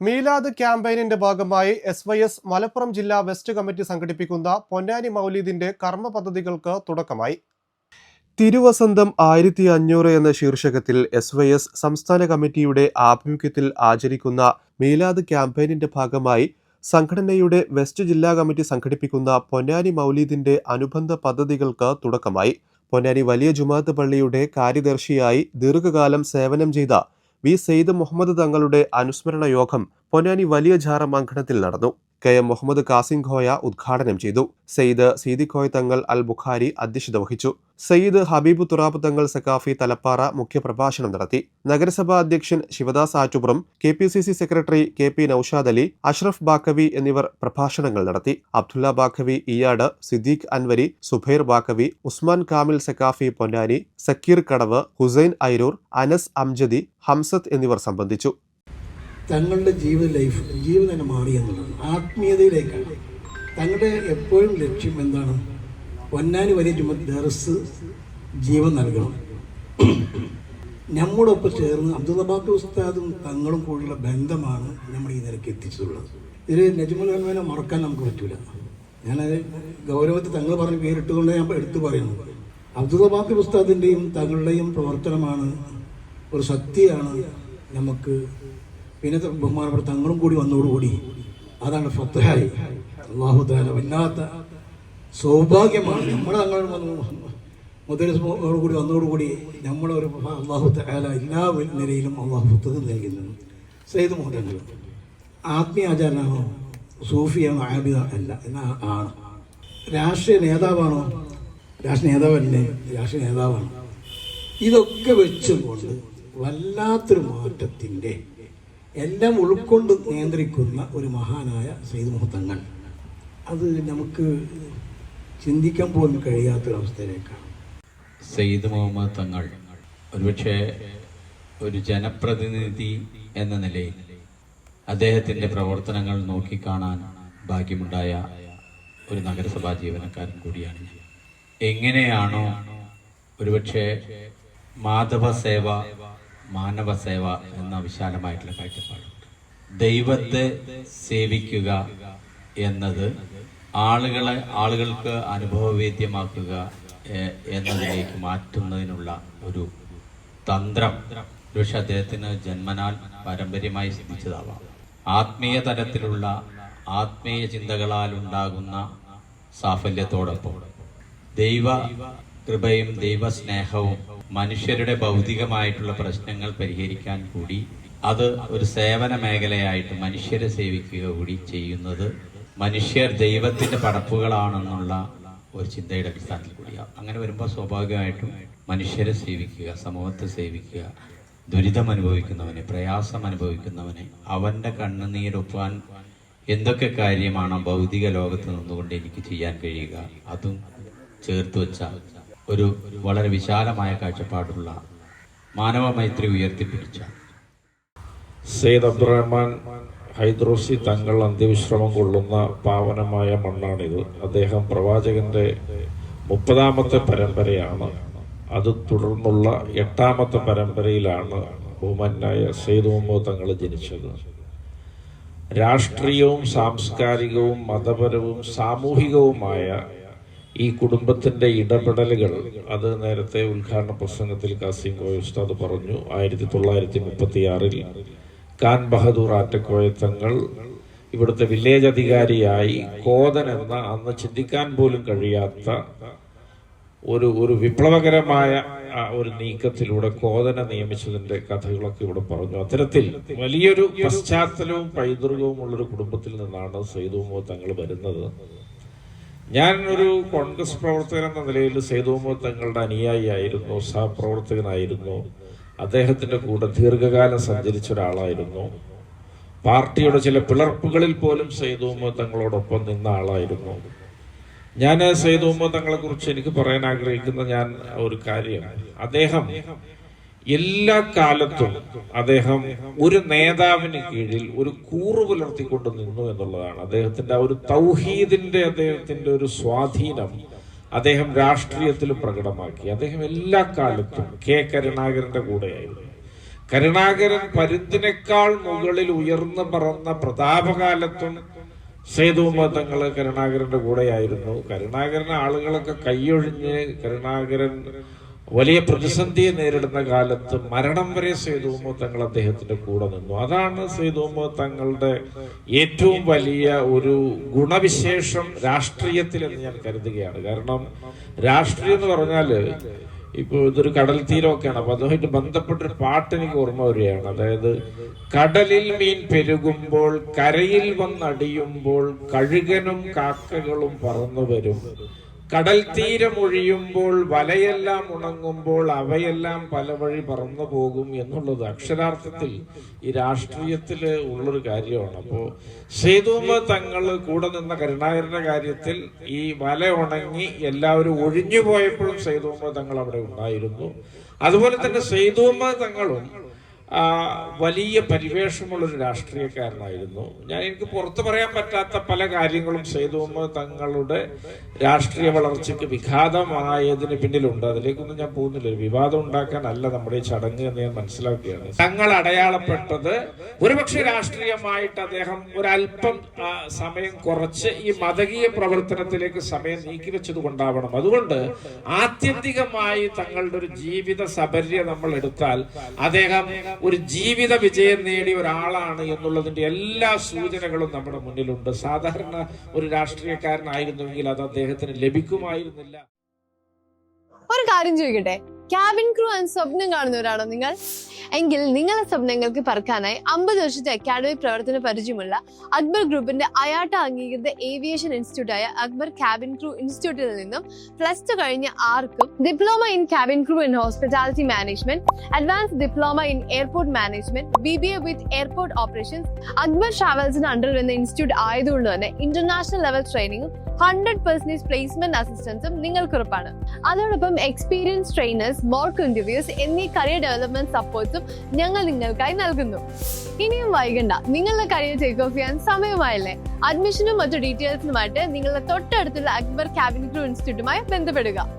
മീലാദ് ക്യാമ്പയിനിന്റെ ഭാഗമായി S Y S Malappuram ജില്ലാ west committee സംഘടിപ്പിക്കുന്ന പൊന്നാനി മൗലീദിന്റെ കർമ്മ പദ്ധതികൾക്ക് തുടക്കമായി. തിരുവസന്തം ആയിരത്തി അഞ്ഞൂറ് എന്ന ശീർഷകത്തിൽ എസ് വൈ എസ് സംസ്ഥാന കമ്മിറ്റിയുടെ ആഭിമുഖ്യത്തിൽ ആചരിക്കുന്ന മീലാദ് ക്യാമ്പയിനിന്റെ ഭാഗമായി സംഘടനയുടെ വെസ്റ്റ് ജില്ലാ കമ്മിറ്റി സംഘടിപ്പിക്കുന്ന പൊന്നാനി മൗലീദിന്റെ അനുബന്ധ പദ്ധതികൾക്ക് തുടക്കമായി. പൊന്നാനി വലിയ ജുമാത്ത് പള്ളിയുടെ കാര്യദർശിയായി ദീർഘകാലം സേവനം ചെയ്ത വി സെയ്ദ് മുഹമ്മദ് തങ്ങളുടെ അനുസ്മരണ യോഗം പൊന്നാനി വലിയ ജാറ മങ്കണത്തിൽ നടന്നു. കെ എം മുഹമ്മദ് കാസിം ഖോയ ഉദ്ഘാടനം ചെയ്തു. സെയ്ദ് സീദി ഖോയ് തങ്ങൾ അൽ ബുഖാരി അധ്യക്ഷത വഹിച്ചു. സയ്യിദ് ഹബീബ് തുറാബ് തങ്ങൾ സക്കാഫി തലപ്പാറ മുഖ്യപ്രഭാഷണം നടത്തി. നഗരസഭാ അധ്യക്ഷൻ Shivadas Attupuram K P C C secretary K P Noushad Ali Ashraf Baqavi എന്നിവർ പ്രഭാഷണങ്ങൾ നടത്തി. അബ്ദുല്ല ബാക്കവി ഇയാട് സിദ്ദീഖ് അൻവരി സുബൈർ ബാക്കവി ഉസ്മാൻ കാമിൽ സക്കാഫി പൊന്നാനി സക്കീർ കടവ് ഹുസൈൻ ഐരൂർ അനസ് അംജദി ഹംസത്ത് എന്നിവർ സംബന്ധിച്ചു. തങ്ങളുടെ ജീവിത ലൈഫ് ജീവിതം തന്നെ മാറി എന്നുള്ളതാണ്. ആത്മീയതയിലേക്കാണ്. തങ്ങളുടെ എപ്പോഴും ലക്ഷ്യം എന്താണ്? പൊന്നാനി വലിയ ജുമ ദർസ് ജീവൻ നൽകണം. നമ്മോടൊപ്പം ചേർന്ന് അബ്ദുള്ളബാക്ക് ഉസ്താദും തങ്ങളും കൂടിയുള്ള ബന്ധമാണ് നമ്മൾ ഈ നിലയ്ക്ക് എത്തിച്ചിട്ടുള്ളത്. ഇതിൽ നജ്മുൽ ഹൽമേനെ മറക്കാൻ നമുക്ക് പറ്റില്ല ഞാനത് ഗൗരവത്തിൽ തങ്ങൾ പറഞ്ഞ് പേരിട്ടുകൊണ്ട് ഞാൻ എടുത്തു പറയുന്നു. അബ്ദുള്ളബാക്ക് ഉസ്താദിന്റെയും തങ്ങളുടെയും പ്രവർത്തനമാണ് ഒരു ശക്തിയാണ് നമുക്ക് പിന്നെ ബഹുമാനപ്പെട്ട തങ്ങളും കൂടി വന്നതോടുകൂടി അതാണ് ഫത്തഹായി അള്ളാഹു താല വല്ലാത്ത സൗഭാഗ്യമാണ്. നമ്മൾ തങ്ങൾ വന്നു മുതലോട് കൂടി വന്നതോടുകൂടി നമ്മളൊരു അള്ളാഹു താല എല്ലാ നിലയിലും അള്ളാഹു പുസ്തകം നൽകുന്നു സെയ്ദ് മുഹമ്മദ് ആത്മീയ ആചാരനാണോ? സൂഫിയാണോ ആബിദ അല്ല. എന്നാ ആണ്. രാഷ്ട്രീയ നേതാവാണോ? രാഷ്ട്രീയ നേതാവല്ലേ? രാഷ്ട്രീയ നേതാവാണ്. ഇതൊക്കെ വെച്ചുകൊണ്ട് വല്ലാത്തൊരു മാറ്റത്തിന്റെ എല്ലാം ഉൾക്കൊണ്ട് നിയന്ത്രിക്കുന്ന ഒരു മഹാനായ സെയ്ദ് മുഹത്തങ്ങൾ അത് നമുക്ക് ചിന്തിക്കാൻ പോലും കഴിയാത്തൊരവസ്ഥയിലേക്കാണ്. സയ്യിദ് മുഹമ്മദ് തങ്ങൾ ഒരുപക്ഷെ ഒരു ജനപ്രതിനിധി എന്ന നിലയിൽ അദ്ദേഹത്തിന്റെ പ്രവർത്തനങ്ങൾ നോക്കിക്കാണാൻ ഭാഗ്യമുണ്ടായ ഒരു നഗരസഭാ ജീവനക്കാരൻ കൂടിയാണ് എങ്ങനെയാണോ ഒരുപക്ഷെ മാധവ സേവ മാനവ സേവ എന്ന വിശാലമായിട്ടുള്ള കാഴ്ചപ്പാടുണ്ട് ദൈവത്തെ സേവിക്കുക എന്നത് ആളുകളെ ആളുകൾക്ക് അനുഭവവേദ്യമാക്കുക എന്നതിലേക്ക് മാറ്റുന്നതിനുള്ള ഒരു തന്ത്രം. പക്ഷെ അദ്ദേഹത്തിന് ജന്മനാൽ പാരമ്പര്യമായി സിദ്ധിച്ചതാവാം. ആത്മീയ തലത്തിലുള്ള ആത്മീയ ചിന്തകളാൽ ഉണ്ടാകുന്ന സാഫല്യത്തോടൊപ്പം ദൈവ കൃപയും ദൈവസ്നേഹവും മനുഷ്യരുടെ ഭൗതികമായിട്ടുള്ള പ്രശ്നങ്ങൾ പരിഹരിക്കാൻ കൂടി അത് ഒരു സേവന മേഖലയായിട്ട് മനുഷ്യരെ സേവിക്കുക കൂടി ചെയ്യുന്നത് മനുഷ്യർ ദൈവത്തിന്റെ പടപ്പുകളാണെന്നുള്ള ഒരു ചിന്തയുടെ അടിസ്ഥാനത്തിൽ കൂടിയാണ്. അങ്ങനെ വരുമ്പോൾ സ്വാഭാവികമായിട്ടും മനുഷ്യരെ സേവിക്കുക സമൂഹത്തെ സേവിക്കുക ദുരിതം അനുഭവിക്കുന്നവനെ പ്രയാസം അനുഭവിക്കുന്നവനെ അവന്റെ കണ്ണുനീരൊപ്പാൻ എന്തൊക്കെ കാര്യമാണ് ഭൗതിക ലോകത്ത് നിന്നുകൊണ്ട് എനിക്ക് ചെയ്യാൻ കഴിയുക അതും ചേർത്ത് വെച്ച ഒരു വളരെ വിശാലമായ കാഴ്ചപ്പാടുള്ള മാനവ മൈത്രി ഉയർത്തിപ്പിടിച്ച. സെയ്ദ് അബ്ദുറഹ്മാൻ ഹൈദ്രോസി തങ്ങൾ അന്ത്യവിശ്രമം കൊള്ളുന്ന പാവനമായ മണ്ണാണിത്. അദ്ദേഹം പ്രവാചകന്റെ മുപ്പതാമത്തെ പരമ്പരയാണ്. അത് തുടർന്നുള്ള എട്ടാമത്തെ പരമ്പരയിലാണ് ബഹുമാനായ സെയ്ദ് മുഹമ്മദ് തങ്ങൾ ജനിച്ചത്. രാഷ്ട്രീയവും സാംസ്കാരികവും മതപരവും സാമൂഹികവുമായ ഈ കുടുംബത്തിന്റെ ഇടപെടലുകൾ അത് നേരത്തെ ഉദ്ഘാടന പ്രസംഗത്തിൽ കാസിം കോയ ഉസ്താദ് പറഞ്ഞു. ആയിരത്തി തൊള്ളായിരത്തി മുപ്പത്തി ആറിൽ ഖാൻ ബഹദൂർ ആറ്റക്കോയ തങ്ങൾ ഇവിടുത്തെ വില്ലേജ് അധികാരിയായി കോതൻ എന്ന അന്ന് ചിന്തിക്കാൻ പോലും കഴിയാത്ത ഒരു ഒരു വിപ്ലവകരമായ ഒരു നീക്കത്തിലൂടെ കോതനെ നിയമിച്ചതിന്റെ കഥകളൊക്കെ ഇവിടെ പറഞ്ഞു. അത്തരത്തിൽ വലിയൊരു പശ്ചാത്തലവും പൈതൃകവും ഉള്ളൊരു കുടുംബത്തിൽ നിന്നാണ് സൈദുമോ തങ്ങൾ വരുന്നത്. ഞാൻ ഒരു കോൺഗ്രസ് പ്രവർത്തകൻ എന്ന നിലയിൽ മുഹമ്മദ് തങ്ങളുടെ അനുയായിയായിരുന്നു സഹപ്രവർത്തകനായിരുന്നു അദ്ദേഹത്തിന്റെ കൂടെ ദീർഘകാലം സഞ്ചരിച്ച ഒരാളായിരുന്നു. പാർട്ടിയുടെ ചില പിളർപ്പുകളിൽ പോലും മുഹമ്മദ് തങ്ങളോടൊപ്പം നിന്ന ആളായിരുന്നു. ഞാൻ സയ്യിദ് തങ്ങളെക്കുറിച്ച് തങ്ങളെ കുറിച്ച് എനിക്ക് പറയാൻ ആഗ്രഹിക്കുന്ന ഞാൻ ഒരു കാര്യം അദ്ദേഹം എല്ലാ കാലത്തും അദ്ദേഹം ഒരു നേതാവിന് കീഴിൽ ഒരു കൂറു പുലർത്തിക്കൊണ്ട് നിന്നു എന്നുള്ളതാണ്. അദ്ദേഹത്തിന്റെ ആ ഒരു തൗഹീദിന്റെ അദ്ദേഹത്തിന്റെ ഒരു സ്വാധീനം അദ്ദേഹം രാഷ്ട്രീയത്തിൽ പ്രകടമാക്കി. അദ്ദേഹം എല്ലാ കാലത്തും കെ കരുണാകരന്റെ കൂടെയായിരുന്നു. കരുണാകരൻ പരുന്തിനേക്കാൾ മുകളിൽ ഉയർന്നു പറന്ന പ്രതാപകാലത്തും സേതുമതങ്ങൾ കരുണാകരന്റെ കൂടെയായിരുന്നു. കരുണാകരൻ ആളുകളൊക്കെ കൈയൊഴിഞ്ഞ് കരുണാകരൻ വലിയ പ്രതിസന്ധിയെ നേരിടുന്ന കാലത്ത് മരണം വരെ സേതുമോ തങ്ങൾ അദ്ദേഹത്തിന്റെ കൂടെ നിന്നു. അതാണ് സേതുമോ തങ്ങളുടെ ഏറ്റവും വലിയ ഒരു ഗുണവിശേഷം രാഷ്ട്രീയത്തിൽ എന്ന് ഞാൻ കരുതുകയാണ്. കാരണം രാഷ്ട്രീയം എന്ന് പറഞ്ഞാൽ ഇപ്പൊ ഇതൊരു കടൽ തീരമൊക്കെയാണ്. അപ്പൊ അതുമായിട്ട് ബന്ധപ്പെട്ടൊരു പാട്ട് എനിക്ക് ഓർമ്മ വരികയാണ്. അതായത് കടലിൽ മീൻ പെരുകുമ്പോൾ കരയിൽ വന്നടിയുമ്പോൾ കഴുകനും കാക്കകളും പറന്നു വരും. കടൽ തീരമൊഴിയുമ്പോൾ വലയെല്ലാം ഉണങ്ങുമ്പോൾ അവയെല്ലാം പല വഴി പറന്നു പോകും എന്നുള്ളത് അക്ഷരാർത്ഥത്തിൽ ഈ രാഷ്ട്രീയത്തിൽ ഉള്ളൊരു കാര്യമാണ്. അപ്പോൾ സേതുമ തങ്ങൾ കൂടെ നിന്ന കരുണാകരന്റെ കാര്യത്തിൽ ഈ വല ഉണങ്ങി എല്ലാവരും ഒഴിഞ്ഞു പോയപ്പോഴും സേതുമ തങ്ങൾ അവിടെ ഉണ്ടായിരുന്നു. അതുപോലെ തന്നെ സേതുമ തങ്ങളും വലിയ പരിവേഷമുള്ളൊരു രാഷ്ട്രീയക്കാരനായിരുന്നു. ഞാൻ എനിക്ക് പുറത്തു പറയാൻ പറ്റാത്ത പല കാര്യങ്ങളും സേതുമ്മ തങ്ങളുടെ രാഷ്ട്രീയ വളർച്ചയ്ക്ക് വിഘാതമായതിന് പിന്നിലുണ്ട്. അതിലേക്കൊന്നും ഞാൻ പോകുന്നില്ല. ഒരു വിവാദം ഉണ്ടാക്കാനല്ല നമ്മുടെ ഈ ചടങ്ങ് എന്ന് ഞാൻ മനസ്സിലാക്കുകയാണ്. തങ്ങൾ അടയാളപ്പെട്ടത് ഒരുപക്ഷെ രാഷ്ട്രീയമായിട്ട് അദ്ദേഹം ഒരല്പം സമയം കുറച്ച് ഈ മതകീയ പ്രവർത്തനത്തിലേക്ക് സമയം നീക്കിവെച്ചത് കൊണ്ടാവണം. അതുകൊണ്ട് ആത്യന്തികമായി തങ്ങളുടെ ഒരു ജീവിത സബര്യ നമ്മൾ എടുത്താൽ അദ്ദേഹം ഒരു ജീവിത വിജയം നേടിയ ഒരാളാണ് എന്നുള്ളതിന്റെ എല്ലാ സൂചനകളും നമ്മുടെ മുന്നിലുണ്ട്. സാധാരണ ഒരു രാഷ്ട്രീയക്കാരനായിരുന്നുവെങ്കിൽ അത് അദ്ദേഹത്തിന് ലഭിക്കുമായിരുന്നില്ല. ഒരു കാര്യം ചോദിക്കട്ടെ? ക്യാബിൻ ക്രൂ ആൻഡ് സ്വപ്നം കാണുന്നവരാണോ നിങ്ങൾ. എങ്കിൽ നിങ്ങളുടെ സ്വപ്നങ്ങൾക്ക് പറക്കാനായി അമ്പത് വർഷത്തെ അക്കാഡമി പ്രവർത്തന പരിചയമുള്ള അക്ബർ ഗ്രൂപ്പിന്റെ അയാട്ട അംഗീകൃത ഏവിയേഷൻ ഇൻസ്റ്റിറ്റ്യൂട്ടായ അക്ബർ ക്യാബിൻ ക്രൂ ഇൻസ്റ്റിറ്റ്യൂട്ടിൽ നിന്നും പ്ലസ് ടു കഴിഞ്ഞ ആർക്കും diploma in cabin crew in hospitality management advance diploma in airport management B B A with airport operations Akbar ട്രാവൽസിന് under വരുന്ന ഇൻസ്റ്റിറ്റ്യൂട്ട് ആയതുകൊണ്ട് തന്നെ ഇന്റർനാഷണൽ ലെവൽ ട്രെയിനിങ്ങും ഹൺഡ്രഡ് പെർസെന്റേജ് പ്ലേസ്മെന്റ് അസിസ്റ്റൻസും നിങ്ങൾക്ക് ഉറപ്പാണ്. അതോടൊപ്പം എക്സ്പീരിയൻസ് ട്രെയിനേഴ്സ് മോർക്ക് ഇന്റർവ്യൂസ് എന്നീ കരിയർ ഡെവലപ്മെന്റ് സപ്പോർട്ടും ഞങ്ങൾ നിങ്ങൾക്കായി നൽകുന്നു. ഇനിയും വൈകണ്ട. നിങ്ങളുടെ കരിയർ ടേക്ക് ഓഫ് ചെയ്യാൻ സമയമായില്ലേ? അഡ്മിഷനും മറ്റു ഡീറ്റെയിൽസിനുമായിട്ട് നിങ്ങളുടെ തൊട്ടടുത്തുള്ള അക്ബർ ക്യാബിനറ്റ് ഇൻസ്റ്റിറ്റ്യൂട്ടുമായി ബന്ധപ്പെടുക.